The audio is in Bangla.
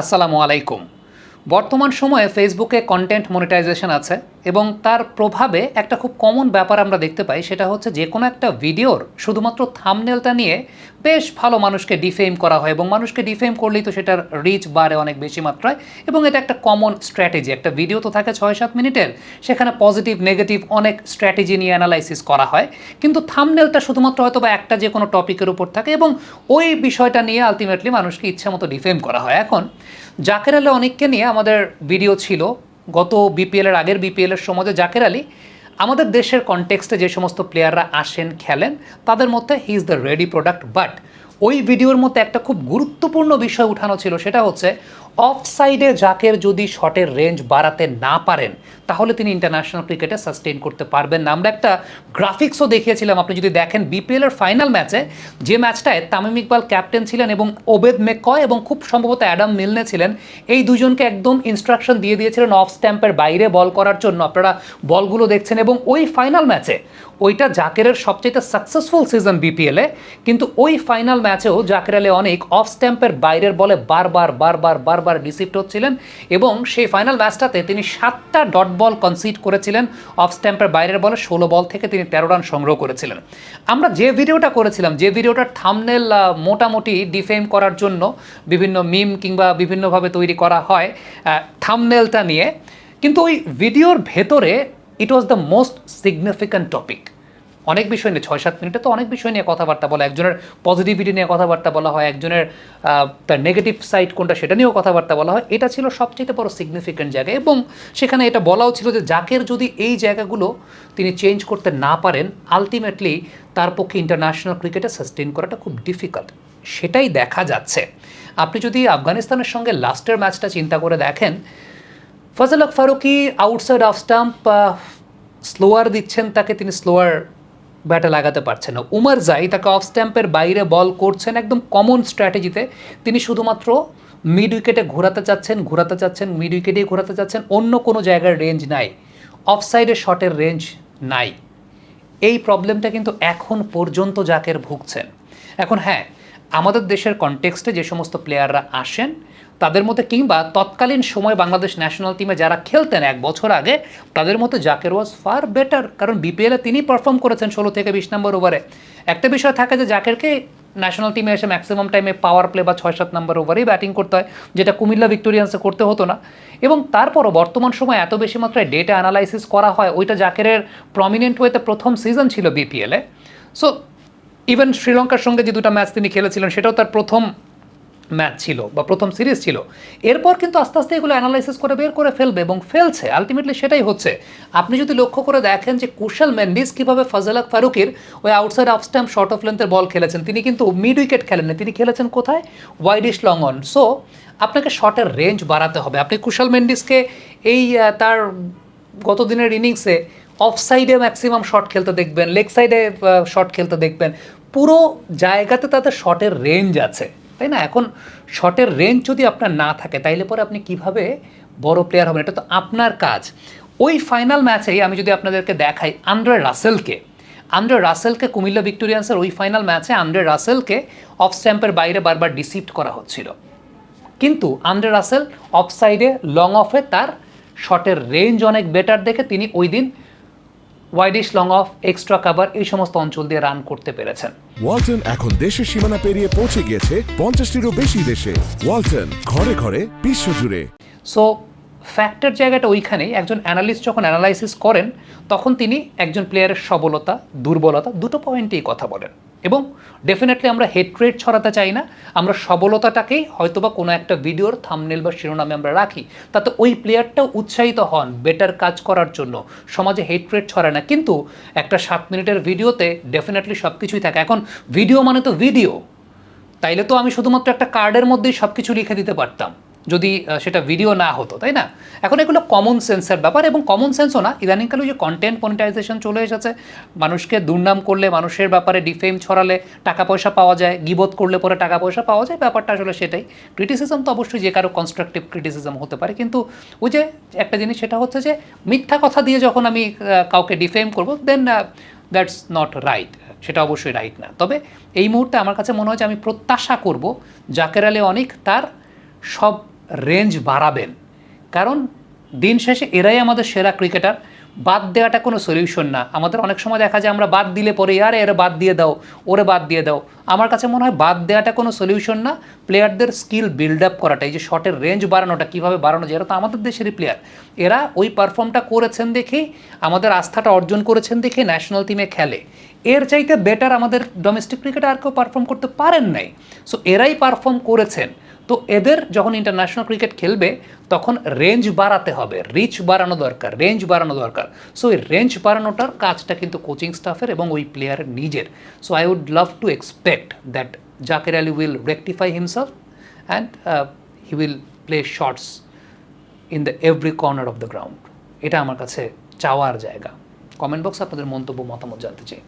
আসসালামু আলাইকুম। বর্তমান সময়ে ফেসবুকে কন্টেন্ট মনিটাইজেশন আছে। এবং তার প্রভাবে একটা খুব কমন ব্যাপার আমরা দেখতে পাই, সেটা হচ্ছে যে কোনো একটা ভিডিওর শুধুমাত্র থামনেলটা নিয়ে বেশ ভালো মানুষকে ডিফেম করা হয় এবং মানুষকে ডিফেম করলেই তো সেটার রিচ বাড়ে অনেক বেশি মাত্রায় এবং এটা একটা কমন স্ট্র্যাটেজি একটা ভিডিও তো থাকে ছয় সাত মিনিটের, সেখানে পজিটিভ নেগেটিভ অনেক স্ট্র্যাটেজি নিয়ে অ্যানালাইসিস করা হয়। কিন্তু থামনেলটা শুধুমাত্র হয়তো বা একটা যে কোনো টপিকের উপর থাকে এবং ওই বিষয়টা নিয়ে আলটিমেটলি মানুষকে ইচ্ছা মতো ডিফেম করা হয়। এখন, জাকের আলী অনেককে নিয়ে আমাদের ভিডিও ছিল গত বিপিএলের আগের বিপিএলের সময় জাকের আলী, আমাদের দেশের কনটেক্সটে যে সমস্ত প্লেয়াররা আসেন, খেলেন, তাদের মধ্যে he is the ready product but ওই ভিডিওর মধ্যে একটা খুব গুরুত্বপূর্ণ বিষয় উঠানো ছিল, সেটা হচ্ছে অফ সাইডে জাকের যদি শটের রেঞ্জ বাড়াতে না পারেন, তাহলে তিনি ইন্টারন্যাশনাল ক্রিকেটে সাস্টেইন করতে পারবেন না। আমরা একটা গ্রাফিক্সও দেখিয়েছিলাম, আপনি যদি দেখেন বিপিএলের ফাইনাল ম্যাচে যে ম্যাচটায় তামিম ইকবাল ক্যাপ্টেন ছিলেন এবং ওবেদ মেকয় এবং খুব সম্ভবত অ্যাডাম মিলনে ছিলেন, এই দুজনকে একদম ইনস্ট্রাকশন দিয়ে দিয়েছিলেন অফ স্ট্যাম্পের বাইরে বল করার জন্য। আপনারা বলগুলো দেখছেন এবং ওই ফাইনাল ম্যাচে ওইটা জাকেরের সবচেয়ে সাকসেসফুল সিজন বিপিএলে কিন্তু ওই ফাইনাল ম্যাচেও জাকের আলী অনেক অফ স্ট্যাম্পের বাইরের বলে বারবার বারবার বারবার ডিসিপ্ট হচ্ছিলেন এবং সেই ফাইনাল ম্যাচটাতে তিনি সাতটা ডট বল কনসিড করেছিলেন অফ স্ট্যাম্পের বাইরের বলে ষোলো বল থেকে তিনি তেরো রান সংগ্রহ করেছিলেন। আমরা যে ভিডিওটা করেছিলাম, যে ভিডিওটার থামনেল মোটামুটি ডিফেম করার জন্য বিভিন্ন মিম কিংবা বিভিন্নভাবে তৈরি করা হয় থামনেলটা নিয়ে, কিন্তু ওই ভিডিওর ভেতরে it was the most significant topic অনেক বিষয় নিয়ে, ছয় সাত মিনিটে তো অনেক বিষয় নিয়ে কথাবার্তা বলা, একজনের পজিটিভিটি নিয়ে কথাবার্তা বলা হয়, একজনের তার নেগেটিভ সাইড কোনটা সেটা নিয়েও কথাবার্তা বলা হয়। এটা ছিল সবচেয়ে বড় সিগনিফিক্যান্ট জায়গা এবং সেখানে এটা বলাও ছিল যে জাকের যদি এই জায়গাগুলো তিনি চেঞ্জ করতে না পারেন আলটিমেটলি তার পক্ষে ইন্টারন্যাশনাল ক্রিকেটে সাস্টেন করাটা খুব ডিফিকাল্ট সেটাই দেখা যাচ্ছে। আপনি যদি আফগানিস্তানের সঙ্গে লাস্টের ম্যাচটা চিন্তা করে দেখেন, Fazal Farooqi outside off stump slower দিচ্ছেন তাকে, তিনি স্লোয়ার ব্যাটে লাগাতে পারছেন না। উমার জাই তাকে অফ স্ট্যাম্পের বাইরে বল করছেন একদম কমন স্ট্র্যাটেজিতে তিনি শুধুমাত্র মিড উইকেটে ঘোরাতে চাচ্ছেন ঘোরাতে চাচ্ছেন মিড উইকেটেই ঘোরাতে চাচ্ছেন, অন্য কোনো জায়গার রেঞ্জ নাই। অফ সাইডে শটের রেঞ্জ নাই। এই প্রবলেমটা কিন্তু এখন পর্যন্ত জাকের ভুগছেন। এখন হ্যাঁ আমাদের দেশের কনটেক্সটে যে সমস্ত প্লেয়াররা আসেন তাদের মধ্যে কিংবা তৎকালীন সময় বাংলাদেশ ন্যাশনাল টিমে যারা খেলতেন এক বছর আগে, তাদের মধ্যে জাকের ওয়াজ ফার বেটার কারণ বিপিএলে তিনি পারফর্ম করেছেন ষোলো থেকে বিশ নম্বর ওভারে একটা বিষয় থাকে যে জাকেরকে ন্যাশনাল টিমে এসে ম্যাক্সিমাম টাইমে পাওয়ার প্লে বা ছয় সাত নম্বর ওভারেই ব্যাটিং করতে হয়, যেটা কুমিল্লা ভিক্টোরিয়ান্সে করতে হতো না। এবং তারপরও বর্তমান সময় এত বেশি মাত্রায় ডেটা অ্যানালাইসিস করা হয়, ওইটা জাকেরের প্রমিনেন্ট ওয়েতে প্রথম সিজন ছিল বিপিএলে সো ইভেন শ্রীলঙ্কার সঙ্গে যে দুটো ম্যাচ তিনি খেলেছিলেন, সেটাও তার প্রথম ম্যাচ ছিল বা প্রথম সিরিজ ছিল। এরপর কিন্তু আস্তে আস্তে এগুলো অ্যানালাইসিস করে বের করে ফেলবে এবং ফেলছে। আলটিমেটলি সেটাই হচ্ছে। আপনি যদি লক্ষ্য করে দেখেন যে কুশল মেন্ডিস কীভাবে ফজলাক ফারুকের ওই outside off stump short of লেন্থের ball খেলেছেন, তিনি কিন্তু মিড উইকেট খেলেননি। তিনি খেলেছেন কোথায়? ওয়াইডিশ লং অন সো আপনাকে শটের রেঞ্জ বাড়াতে হবে। আপনি কুশল মেন্ডিসকে এই তার গত দিনের ইনিংসে অফ সাইডে ম্যাক্সিমাম শট খেলতে দেখবেন লেগ সাইডে শট খেলতে দেখবেন। পুরো জায়গাতে তাদের শটের রেঞ্জ আছে। তাই না? এখন শটের রেঞ্জ যদি আপনার না থাকে, তাইলে পরে আপনি কীভাবে বড় প্লেয়ার হবেন? এটা তো আপনার কাজ। ওই ফাইনাল ম্যাচেই আমি যদি আপনাদেরকে দেখাই আন্ড্রে রাসেলকে আন্ড্রে রাসেলকে কুমিল্লা ভিক্টোরিয়ান্সের ওই ফাইনাল ম্যাচে আন্ড্রে রাসেলকে অফ স্ট্যাম্পের বাইরে বারবার ডিসিপ্ট করা হচ্ছিল। কিন্তু আন্ড্রে রাসেল অফ সাইডে লং অফে তার শটের রেঞ্জ অনেক বেটার দেখে তিনি ওই দিন widish long off extra cover এই সমস্ত অঞ্চল দিয়ে রান করতে পেরেছেন। ওয়ালটন এখন দেশের সীমানা পেরিয়ে পৌঁছে গিয়েছে পঞ্চাশটিরও বেশি দেশে। ওয়ালটন ঘরে ঘরে বিশ্বজুড়ে। সো ফ্যাক্টর জায়গাটা ওইখানেই একজন অ্যানালিস্ট যখন অ্যানালাইসিস করেন তখন তিনি একজন প্লেয়ারের সবলতা দুর্বলতা দুটো পয়েন্টেই কথা বলেন। এবং ডেফিনেটলি আমরা হেট্রেট ছড়াতে চাই না, আমরা সবলতাটাকেই হয়তোবা কোনো একটা ভিডিওর থামনেল বা শিরোনামে আমরা রাখি, তাতে ওই প্লেয়ারটাও উৎসাহিত হন বেটার কাজ করার জন্য। সমাজে হেট্রেট ছড়ায় না, কিন্তু একটা সাত মিনিটের ভিডিওতে ডেফিনেটলি সব কিছুই থাকে। এখন ভিডিও মানে তো ভিডিও তাইলে তো আমি শুধুমাত্র একটা কার্ডের মধ্যেই সব কিছু লিখে দিতে পারতাম। যদি সেটা ভিডিও না হতো, তাই না? এখন এগুলো কমন সেন্সের ব্যাপার এবং কমন সেন্সও না, ইদানিংকালে যে কন্টেন্ট মনিটাইজেশন চলে এসেছে, মানুষকে দুর্নাম করলে, মানুষের ব্যাপারে ডিফেম ছড়ালে টাকা পয়সা পাওয়া যায় গিবোধ করলে পরে টাকা পয়সা পাওয়া যায়, ব্যাপারটা আসলে সেটাই। ক্রিটিসিজম তো অবশ্যই যে কারও কনস্ট্রাকটিভ ক্রিটিসিজম হতে পারে, কিন্তু ওই যে একটা জিনিস সেটা হচ্ছে যে, মিথ্যা কথা দিয়ে যখন আমি কাউকে ডিফেম করব দেন দ্যাটস নট রাইট সেটা অবশ্যই রাইট না। তবে এই মুহূর্তে আমার কাছে মনে হয় যে আমি প্রত্যাশা করব, জাকের আলী অনেক তার সব রেঞ্জ বাড়াবেন। কারণ দিন শেষে এরাই আমাদের সেরা ক্রিকেটার বাদ দেওয়াটা কোনো সলিউশন না। আমাদের অনেক সময় দেখা যায় আমরা বাদ দিলে পরে, আরে, এরা বাদ দিয়ে দাও, ওরে বাদ দিয়ে দাও। আমার কাছে মনে হয় বাদ দেওয়াটা কোনো সলিউশন না। প্লেয়ারদের স্কিল বিল্ড আপ করাটা, এই যে শটের রেঞ্জ বাড়ানোটা, কীভাবে বাড়ানো যায়, এরা তো আমাদের দেশেরই প্লেয়ার এরা ওই পারফর্মটা করেছেন দেখেই আমাদের আস্থাটা অর্জন করেছেন দেখে ন্যাশনাল টিমে খেলে। এর চাইতে বেটার আমাদের ডোমেস্টিক ক্রিকেটে আর কেউ পারফর্ম করতে পারেন নাই। সো এরাই পারফর্ম করেছেন। তো এদের যখন ইন্টারন্যাশনাল ক্রিকেট খেলবে, তখন রেঞ্জ বাড়াতে হবে রিচ বাড়ানো দরকার রেঞ্জ বাড়ানো দরকার। সো এই রেঞ্জ বাড়ানোটার কাজটা কিন্তু কোচিং স্টাফের এবং ওই প্লেয়ারের নিজের। So I would love to expect that Jaker Ali will rectify himself and he will play shorts in the every corner of the ground এটা আমার কাছে চাওয়ার জায়গা। কমেন্ট বক্সে আপনাদের মন্তব্য, মতামত জানতে চাই।